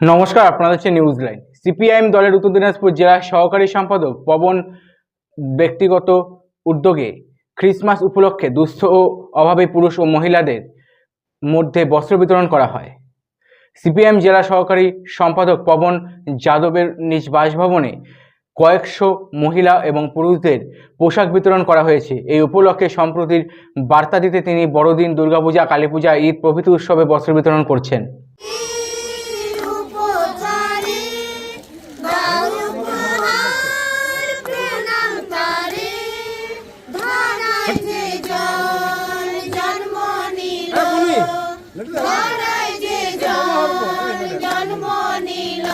নমস্কার, আপনারা হচ্ছে নিউজ লাইন সিপিআইএম দলের উত্তর দিনাজপুর জেলা সহকারী সম্পাদক পবন ব্যক্তিগত উদ্যোগে ক্রিসমাস উপলক্ষে দুস্থ ও অভাবী পুরুষ ও মহিলাদের মধ্যে বস্ত্র বিতরণ করা হয়। সিপিএম জেলা সহকারী সম্পাদক পবন যাদবের নিজ বাসভবনে কয়েকশো মহিলা এবং পুরুষদের পোশাক বিতরণ করা হয়েছে। এই উপলক্ষে সম্প্রতির বার্তা দিতে তিনি বড়দিন, দুর্গাপূজা, কালীপূজা, ঈদ প্রভৃতি উৎসবে বস্ত্র বিতরণ করছেন। জন্ম নিল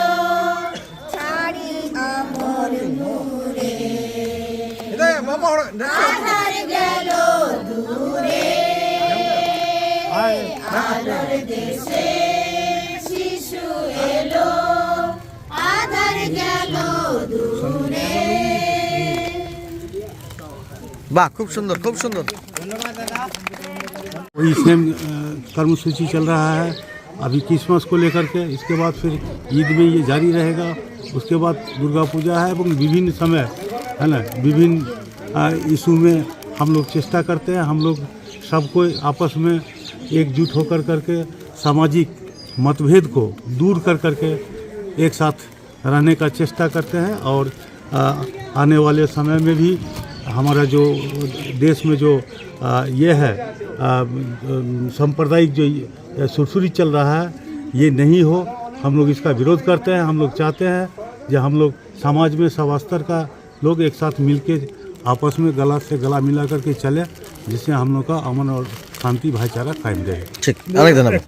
ছাড়ি আমর নূরে গেল দূরে আলোর দেশে শিশু এলো আধার গেল দূরে বাহ খুব সুন্দর খুব সুন্দর वही सेम अ, कर्मसूची चल रहा है अभी क्रिसमस को लेकर के इसके बाद फिर ईद में ये जारी रहेगा उसके बाद दुर्गा पूजा है এবং विभिन्न समय है ना विभिन्न अ, इशू में हम लोग चेष्टा करते हैं हम लोग सबको आपस में एकजुट होकर करके सामाजिक मतभेद को दूर कर करके एक साथ रहने का चेष्टा करते हैं और अ, आने वाले समय में भी हमारा जो देश में जो आ, ये है सांप्रदायिक जो सुरसुरी चल रहा है ये नहीं हो हम लोग इसका विरोध करते हैं हम लोग चाहते हैं जो हम लोग समाज में सब स्तर का लोग एक साथ मिल के आपस में गला से गला मिला करके चले जिससे हम लोग का अमन और शांति भाईचारा कायम रहे। ठीक धन्यवाद।